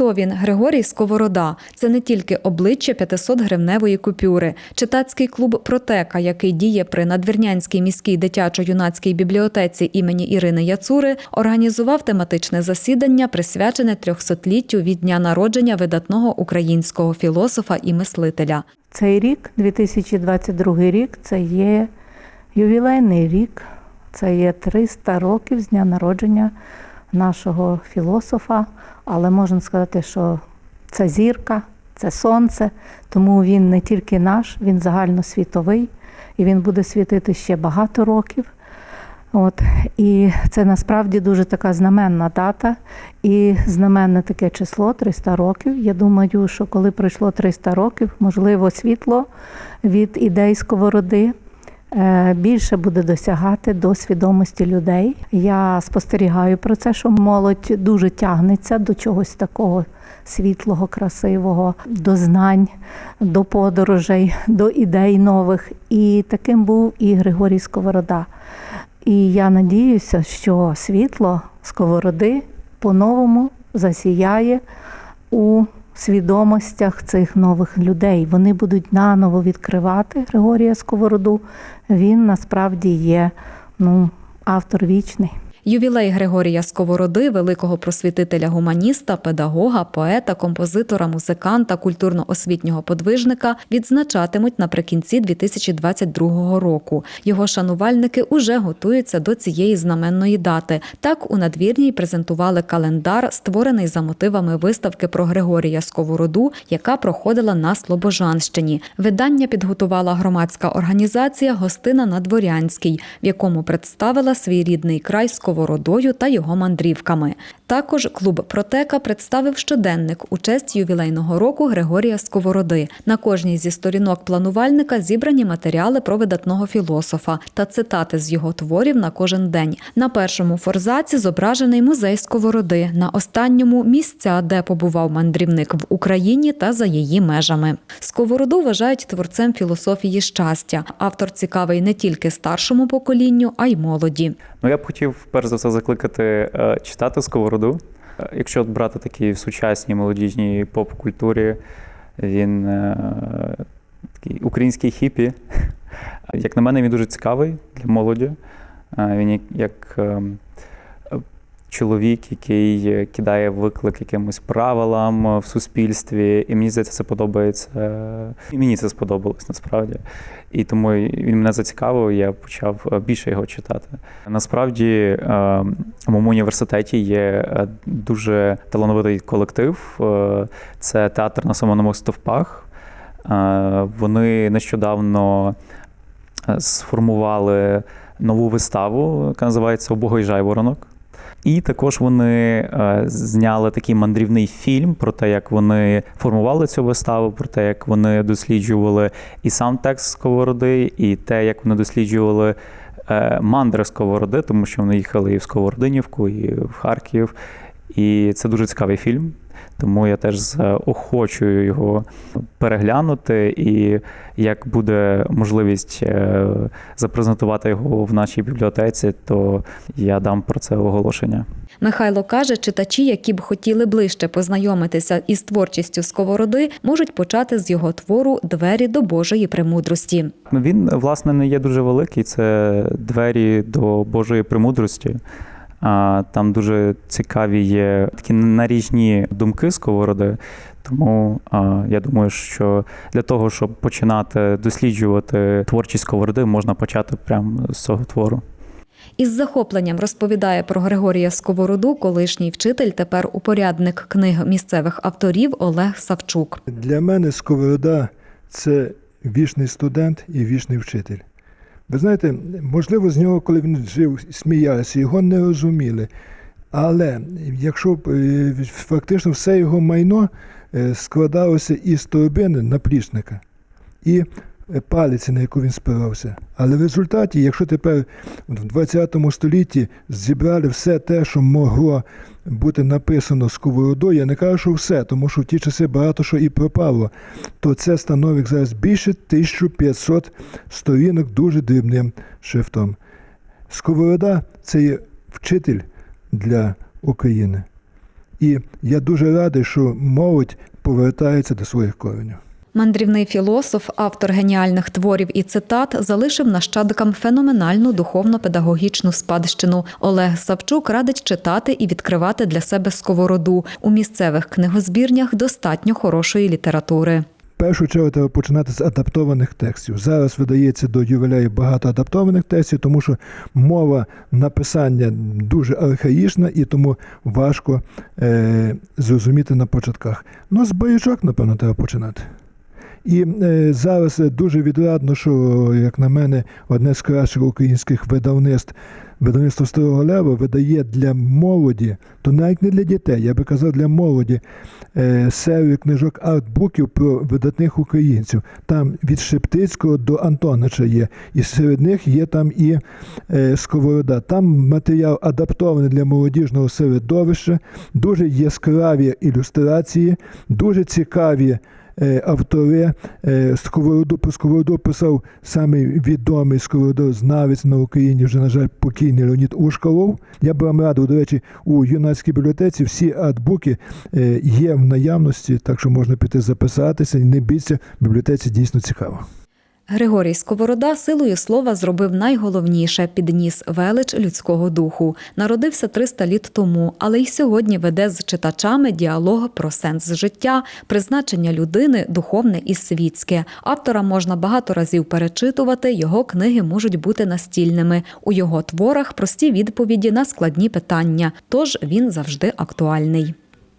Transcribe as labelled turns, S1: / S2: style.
S1: Хто він? Григорій Сковорода. Це не тільки обличчя 500-гривневої купюри. Читацький клуб Протека, який діє при Надвірнянській міській дитячо-юнацькій бібліотеці імені Ірини Яцури, організував тематичне засідання, присвячене 300-літтю від дня народження видатного українського філософа і мислителя.
S2: Цей рік, 2022 рік, це є ювілейний рік, це є 300 років з дня народження нашого філософа, але можна сказати, що це зірка, це сонце, тому він не тільки наш, він загальносвітовий, і він буде світити ще багато років. От і це насправді дуже така знаменна дата і знаменне таке число 300 років. Я думаю, що коли пройшло 300 років, можливо, світло від ідей сковороди більше буде досягати до свідомості людей. Я спостерігаю про це, що молодь дуже тягнеться до чогось такого світлого, красивого, до знань, до подорожей, до ідей нових. І таким був і Григорій Сковорода. І я надіюся, що світло сковороди по-новому засіяє у свідомостях цих нових людей. Вони будуть наново відкривати Григорія Сковороду. Він насправді є ну, автор вічний.
S1: Ювілей Григорія Сковороди, великого просвітителя гуманіста, педагога, поета, композитора, музиканта, культурно-освітнього подвижника відзначатимуть наприкінці 2022 року. Його шанувальники уже готуються до цієї знаменної дати. Так у надвірній презентували календар, створений за мотивами виставки про Григорія Сковороду, яка проходила на Слобожанщині. Видання підготувала громадська організація Гостина на Дворянській, в якому представила свій рідний край Сковородою та його мандрівками. Також клуб Протека представив щоденник у честь ювілейного року Григорія Сковороди. На кожній зі сторінок планувальника зібрані матеріали про видатного філософа та цитати з його творів на кожен день. На першому форзаці зображений музей Сковороди, на останньому місця, де побував мандрівник в Україні та за її межами. Сковороду вважають творцем філософії щастя. Автор цікавий не тільки старшому поколінню, а й молоді.
S3: Ну, я б хотів перш за все закликати е, читати сковороду. Е, Якщо брати такі в сучасній молодіжній поп-культурі, він е, такий український хіпі. Як на мене, він дуже цікавий для молоді. Е, Він як, як е, е, чоловік, який е, кидає виклик якимось правилам е, в суспільстві, і мені здається, це подобається. е, І мені це сподобалось насправді. І тому він мене зацікавив, я почав більше його читати. Насправді, в моєму університеті є дуже талановитий колектив. Це театр на самономих стовпах. Вони нещодавно сформували нову виставу, яка називається Обогой жайворонок. І також вони е, зняли такий мандрівний фільм про те, як вони формували цю виставу, про те, як вони досліджували і сам текст Сковороди, і те, як вони досліджували е, мандри Сковороди, тому що вони їхали і в Сковородинівку, і в Харків. І це дуже цікавий фільм. Тому я теж заохочую його переглянути, і як буде можливість е, запрезентувати його в нашій бібліотеці, то я дам про це оголошення.
S1: Михайло каже, читачі, які б хотіли ближче познайомитися із творчістю Сковороди, можуть почати з його твору Двері до Божої премудрості.
S3: Ну, він, власне, не є дуже великий. Це двері до Божої премудрості. А, Там дуже цікаві є такі наріжні думки сковороди. Тому а, я думаю, що для того, щоб починати досліджувати творчість сковороди, можна почати прямо з цього твору.
S1: Із захопленням розповідає про Григорія Сковороду, колишній вчитель, тепер упорядник книг місцевих авторів Олег Савчук.
S4: Для мене Сковорода це вічний студент і вічний вчитель. Ви знаєте, можливо, з нього, коли він жив, сміялися, його не розуміли. Але якщо е, фактично все його майно е, складалося із торбини наплічника і палиці, на яку він спирався. Але в результаті, якщо тепер в 20 столітті зібрали все те, що могло бути написано сковородою, я не кажу, що все, тому що в ті часи багато що і пропало, то це становить зараз більше 1500 сторінок дуже дрібним шрифтом. Сковорода це є вчитель для України. І я дуже радий, що молодь повертається до своїх коренів.
S1: Мандрівний філософ, автор геніальних творів і цитат, залишив нащадкам феноменальну духовно-педагогічну спадщину. Олег Савчук радить читати і відкривати для себе сковороду. У місцевих книгозбірнях достатньо хорошої літератури.
S4: Першу чергу треба починати з адаптованих текстів. Зараз видається до ювілею багато адаптованих текстів, тому що мова написання дуже архаїчна і тому важко е, зрозуміти на початках. Ну, з боячок, напевно, треба починати. І е, зараз дуже відрадно, що, як на мене, одне з кращих українських видавництв, видавництво Старого Лева, видає для молоді, то навіть не для дітей, я би казав, для молоді е, серію книжок артбуків про видатних українців. Там від Шептицького до Антонича є. І серед них є там і е, Сковорода. Там матеріал адаптований для молодіжного середовища, дуже яскраві ілюстрації, дуже цікаві. Е, Автори е, сковороду сковороду писав самий відомий сковородознавець на Україні, вже, на жаль, покійний Леонід Ушкалов. Я би вам радив, до речі, у юнацькій бібліотеці всі артбуки е, є в наявності, так що можна піти записатися. Не бійтеся, в бібліотеці дійсно цікаво.
S1: Григорій Сковорода силою слова зробив найголовніше підніс велич людського духу. Народився 300 літ тому, але й сьогодні веде з читачами діалог про сенс життя, призначення людини, духовне і світське. Автора можна багато разів перечитувати. Його книги можуть бути настільними. У його творах прості відповіді на складні питання, тож він завжди актуальний.